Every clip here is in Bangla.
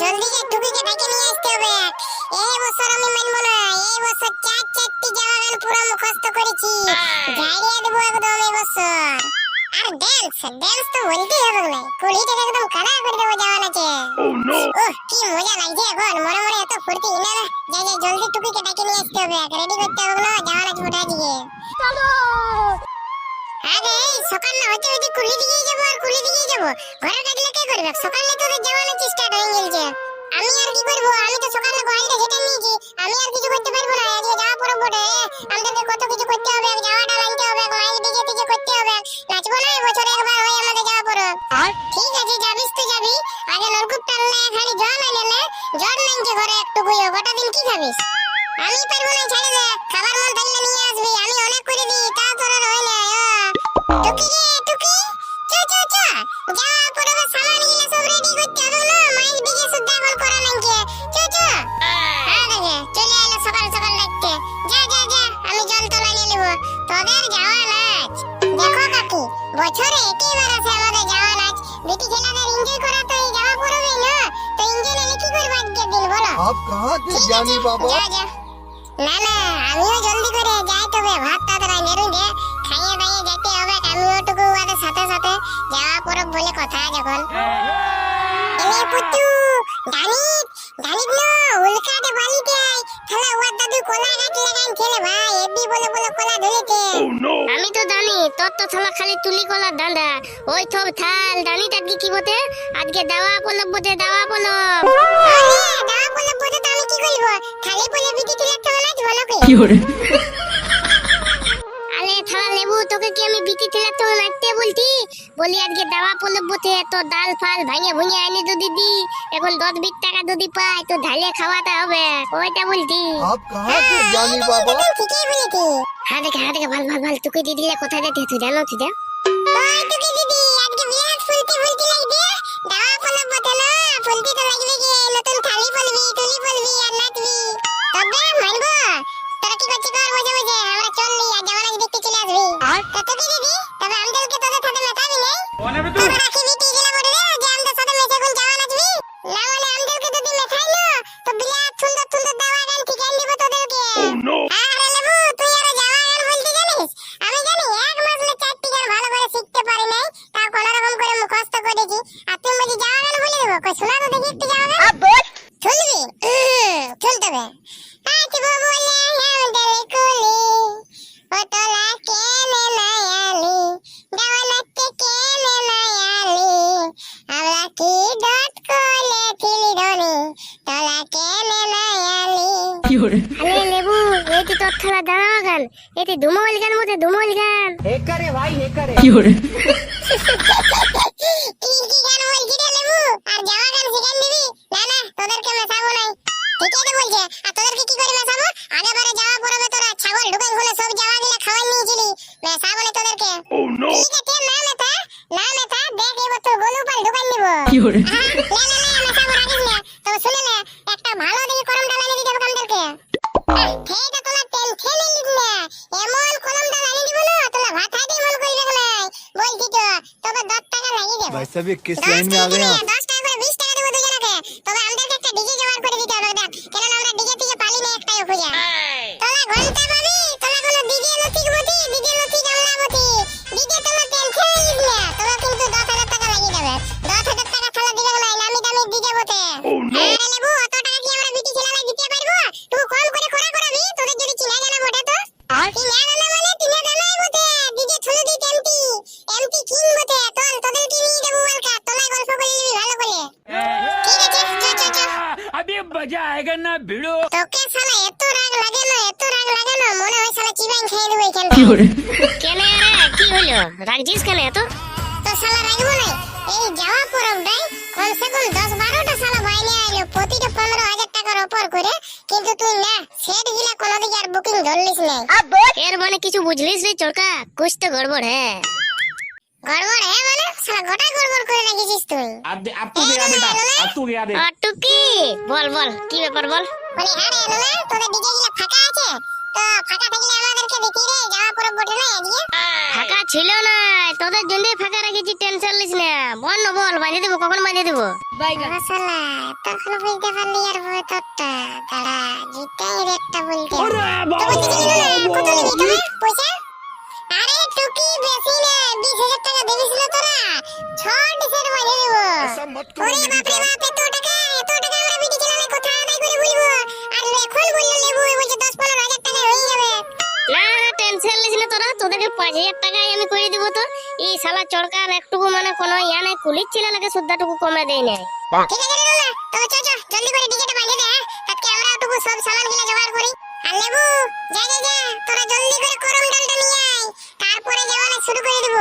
জলদি যে টুকিকে ডেকে নিয়ে আসতে হবে। এই বছর আমি মানবো না এই বছর চার চারটি জামা গান পুরো মুখস্থ করেছি। গাইরিয়ে দেবো একদম এই বছর। আর ড্যান্স ড্যান্স তো বলতেই হবে না কুলিটাকে একদম কানা করে দেবো জামা নাচে। ওহ কি মজা লাগছে এখন। মনে মনে এত ফুর্তি। না না যাই যাই জলদি টুকিকে ডেকে নিয়ে আসতে হবে। রেডি করতে হবে না জামা নাচ দিয়ে আরে এই সকাল না হতে হতে কুলি দিকে যাব আর কুলি দিকে যাব। ঘরের কাজগুলো কে করবে? সকালে তোদের যাওয়া নাকি স্টার্ট হয়ে গেছে। আমি আর কি করব? আমি তো সকালে গোয়ালটা সেটা নিয়েছি। আমি আর কিছু করতে পারব না। আজকে যাওয়া পড়ো বটে আমাদের কত কিছু করতে হবে? যাওয়াটা আনতে হবে মাইক ডিজে টিজে করতে হবে। নাচবো না বছরে একবার হয় আমাদের যাওয়া পড়ো আর? ঠিক আছে যাবিস তো যাবি। আগে নলকূপ টানলে খালি জল আইলে না জল নাইছে ঘরে একটু গুইও গোটা দিন কি খাবিস আমি পারব না ছেড়ে দে। খাবার মন থাকলে নিয়ে আসবি। আমি অনেক করে দিই তাহাতে জানি বাবা। না না আমিও জলদি করে যাই তবে ভাত তাড়াতাড়ি নেরুন দে। খাইয়ে দাইয়ে যেতে হবে আমি ওটুকু ওদের সাথে সাথে যাওয়া পরব বলে কথা যখন। এলে পুত্তু দানিত দানিত নো উল্কাতে বালিতে আই তাহলে ওর দাদু কলা গাছ লাগান খেলে ভাই এবি বলে বলে কলা ধরেতে oh, আমি তো জানি তোর তো থালা খালি তুলি কলার ধান্দা ওই থব থাল দানিত আজকে কি বতে আজকে দাওয়া পলব বতে দাওয়া পলব। তো আমি কি করব খালি বলে বিটি তুলে তো নাচ ভালো করে আরে থালা লেবু তোকে কি আমি বিটি ঠেলা তো নাচতে বলছি বলি আজকে দাওয়া পলব বটে তো ডাল ফাল ভাঙে ভুঙে আনি যদি দি এখন দশ বিশ টাকা যদি পাই তো ঢালে খাওয়াতে হবে ওইটা বলছি आप कहाँ थे जानी बाबा তুই ঠিকই বলেছিস হ্যাঁ দেখে হ্যাঁ দেখে ভাল ভাল ভাল তোকে দিয়ে দিলে কোথায় যেতে তুই জানো তুই যা ওই টুকি দিদি আজকে বিরাট ফুলতি ফুলতি লাগবে দাওয়া ফলব বটে না ফুলতি তো লাগবে কি নতুন থালি বলবি তুলি বলবি কি বসে বসে আমরা চললি আর জামা নাচ চলে আসবি। তো টুকি দিদি তবে আমাদেরকে তোদের সাথে মেটাবি নেই? তোরা রাখি বিটি গেলে বটে যে আমাদের সাথে মেশে কোন জামা নাচবি। না মানে আমাদেরকে যদি মেটাই না তো বিরাট সুন্দর সুন্দর দাওয়া গান ঠিকান দিব তোদেরকে। আরে লেবু তুই আরও জামা গান বলতে জানিস? আমি জানি এক মাস না চারটি গান ভালো করে শিখতে পারি নাই তাও কোন রকম করে মুখস্থ করেছি। আর তুই বলছি জামা গান বলে দেবো? কই শোনা তো দেখি একটু জামা গান? শুনবি? শুনতে হবে নাচবো বলে আরে লেবু এটি তোর থালা দাঁড়াও গান। এটি ধুমল গান বটে ধুমল গান। কি কি গান বলছি রে লেবু? আর জামা গান শিখান দিবি? না না তোদেরকে মেশাবো নাই। ঠিক আছে বলছে। আর তোদেরকে কি করে মেশাবো? আগে বারে যাওয়া পড়বে তোরা। ছাগল ঢুকান খুলে সব জামা গিলা খাওয়াই নিয়েছিলি। মেশাবো না তোদেরকে। ঠিক আছে না মেথা না মেথা দেখ এবার তোর গলু পাল ঢুকান দিব না सभी किस लाइन में आ गए आप মজা আয়েগা না ভিড়ো। তোকে শালা এত রাগ লাগানো এত রাগ লাগানো মনে হয় শালা চিবাইন খেয়ে দেবো এখান। থেকে কেন আরে কি হলো? রাগজিস কেন এত? তো শালা রাগবো না এই যাওয়া পরবটাই কমসে কম দশ বারোটা শালা বাইলে আইলো প্রতিটা পনেরো হাজার টাকার ওপর করে। কিন্তু তুই না সেট গিলা কোনো আর বুকিং ধরলিস না এর মানে কিছু বুঝলিস রে চোরকা? কুছ তো গড়বড় হ্যাঁ। ফাঁকা ছিল না তোদের জন্য ফাঁকা রেখেছি টেনশন লিস না। বল না বল বাঁধে দেবো কখন বাঁধে দেবো? সালা তখন বুঝতে পয়সা? আরে টুকি বেশি না 20000 টাকা দেবিছিল তোরা? ছট সেট মাইরে দেব। ওরে বাপ বাপ এত টাকা এত টাকা আমরা বিটি চালালে কথা আদায় করে বলব? আর এখন বলল লেবু বলছে 10 15000 টাকা হয়ে যাবে। না না টেনশন লিস না তোরা তোদেরকে 5000 টাকায় আমি করে দেব তো। এই শালা চড়কার একটুকু মানে কোনো ইয়া নাই কুলির ছেলে লাগে সুদ্দাটুকু কমে দেয় নাই। ঠিক আছে রে তবে চল চল জলদি করে টিকিট বাঁধে দে হ্যাঁ? তাকে আমরা টুকু সব সামান গিলা জোগাড় করি। আর লেবু যা যা যা তোরা জলদি করে করম ডালটা নিয়ে শুরু করে দেব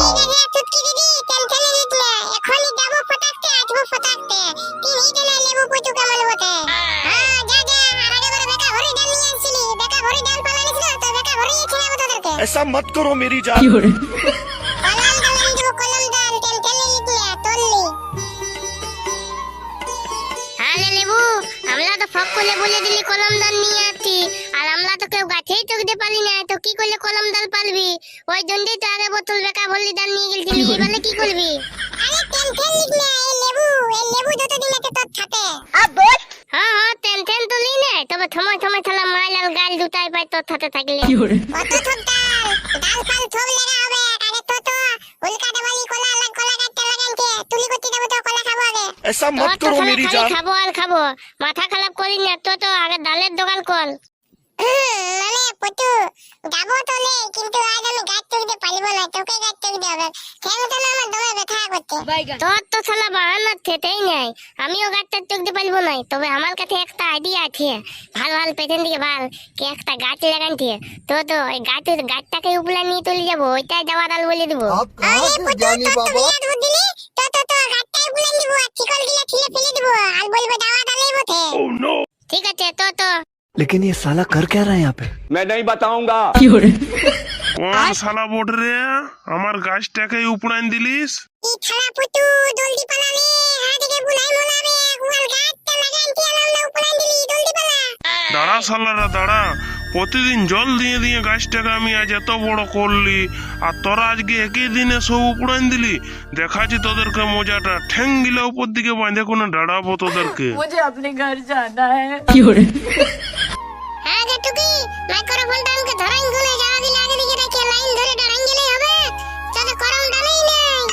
এই যে যে চুটকি দিদি টেনশনে নিতলে এখনই যাবো ফটাকতে আসবো ফটাকতে তিন এই দিলে লেবু কচু কামাল বটে হ্যাঁ যা যা আর আগে করে বেকা ভরি ডাল নিয়ে আসছিলি বেকা ভরি ডাল পালানিস না তো বেকা ভরি ছিলাম তোদেরকে ऐसा मत करो मेरी जान কলম ডাল আনি দেবো কলম ডাল টেনশনে নিতলে তল্লি হ্যাঁ লে লেবু আমরা তো ফক করে বলে দিলি কলম দাল নিয়ে আসছি আর আমরা তো গাছেই চোখতে পালি না তো কি করলে কলম ডাল পালবি ওই জন্যই তো আগে বোতল বেকা বললি ডাল নিয়ে গেলছিলি এবারে কি করবি? আরে টেন টেন লিখ না এই লেবু এই লেবু যতদিন আছে তোর থাকে। আব্বু! হ্যাঁ হ্যাঁ টেন টেন তো লিখ না তবে থমাই থমাই থালা মাইলাল গাল দুটাই পাই তোর সাথে থাকলে। কত থক ডাল? ডাল পাল থম লাগা হবে আরে তো তো উল্কা দেবালি কলা লাগ কলা কাটতে লাগাইছে তুলি করতে দেব তো কলা খাব আগে। এসা মত করো মেরি জান। খাব আর খাব মাথা খারাপ করিস না তো তো আগে ডালের দোকান কর যাব তো নে কিন্তু আজ আমি গাছ চুরিতে পারিব না তোকে গাছ চুরিতে হবে। কেন তো না আমার দমে ব্যথা করতে তোর তো শালা বাহানা থেতেই নাই আমিও গাছটা চুরিতে পারিব নাই তবে আমার কাছে একটা আইডিয়া আছে। ভালো ভালো পেছন দিকে ভালো কে একটা গাছ লাগানছে তো তো ওই গাছ গাছটাকে উপলা নিয়ে চলে যাব ওইটাই দাওয়া দাল বলে দেবো। আরে পুত্র oh, ঠিক আছে তো তো। लेकिन ये साला कर क्या रहा है यहाँ पे मैं नहीं बताऊंगा কোন শালা বোট রে আমার গাছটাকে উপড়ান দিলিস ই থালা পুটু জলদি পালালে হাতকে বুলাই মোলাবে কুয়াল গাছটা লাগাইতে আলাম না উপলাই দিলি জলদি পালা দাঁড়া শালারা দাঁড়া প্রতিদিন জল দিয়ে দিয়ে গাছটাকে আমি আজ এত বড় করলি আর তোরা আজকে একই দিনে সব উপড়ান দিলি দেখাচ্ছি তোদেরকে মজাটা ঠ্যাং গিলা উপর দিকে বাঁধে কোনো দাঁড়াবো তোদেরকে मुझे अपने घर जाना है হ্যাঁ যে টুকি মাইক্রোফোনটা ধরাই গুনে যাওয়া দিলে আগে দিকে রেখে লাইন ধরে দাঁড়াই গেলেই হবে। চলে করম ডালাই নাই।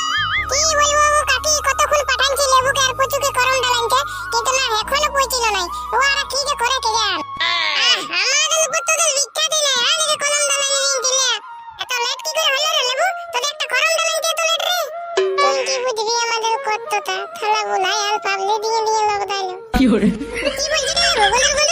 কি বলব কাকি কতক্ষণ পাঠানছি লেবুকে আর পুচুকে করম ডালাইতে কিন্তু না এখনও পৌঁছিল নাই। ও আর কি যে করে কে জান? আমাদের উপর ভিক্ষা দিলে আগে করম ডালাই নিয়ে দিলে? এত লেট কি করে হলো রে লেবু? তোদের একটা করম ডালাইতে এত লেট রে। তুই কি বুঝবি আমাদের কতটা থালা বুলাই আর পাবলি দিয়ে দিয়ে লোক দাইলো কি বলছিস রে? লেবু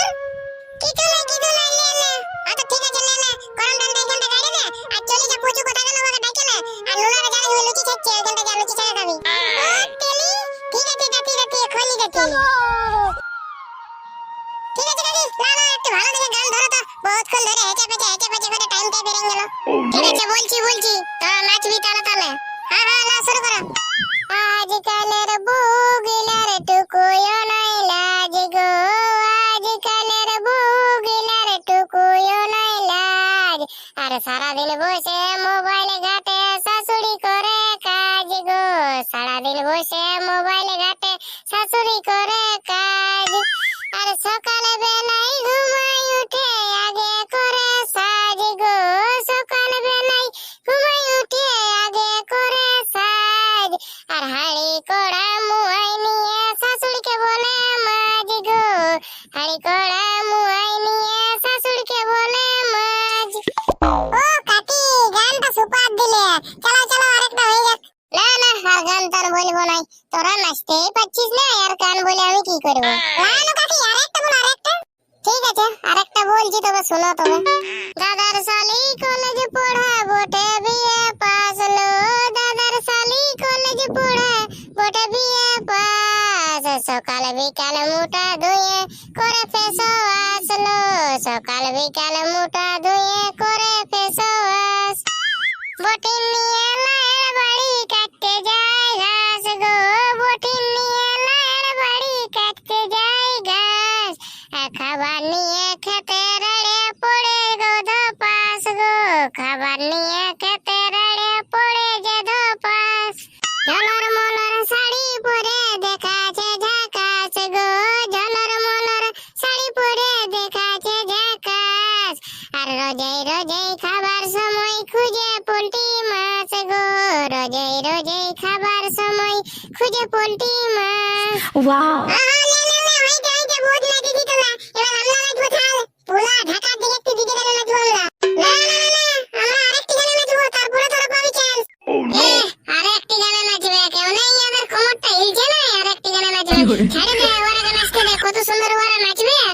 গেল ঠিক আছে বলছি বলছি। তোরা নাচবি তাহলে তাহলে হ্যাঁ হ্যাঁ না, শুরু করো। আজকালের বুগিলার টুকুয়ো নাই লাজ গো। আজকালের বুগিলার টুকুয়ো নাই লাজ। আর সারাদিন বসে মোবাইল ঘাটে শাশুড়ি করে কাজ গো। সারাদিন বসে মোবাইল ঘাটে শাশুড়ি করে কাজ। আর সকালে বেলায় ঘুমাই বিকাল মুটা ধুয়ে করে ফেসো আসলো। সকাল বিকাল মুটা ধুয়ে করে ফেসো আস। বটিন নিয়ে মায়ের বাড়ি কাটতে যায় ঘাস গো। বটিন নিয়ে মায়ের বাড়ি কাটতে যায় ঘাস। খাবার নিয়ে খাবার সময় খুঁজে পোল্টি মাছ গো রোজে রোজে খাবার সময় খুঁজে পোল্টি মাছ কত সুন্দর ওরা নাচবে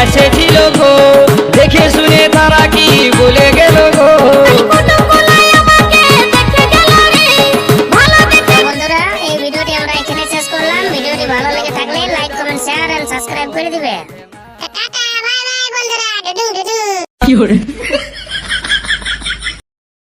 কাছে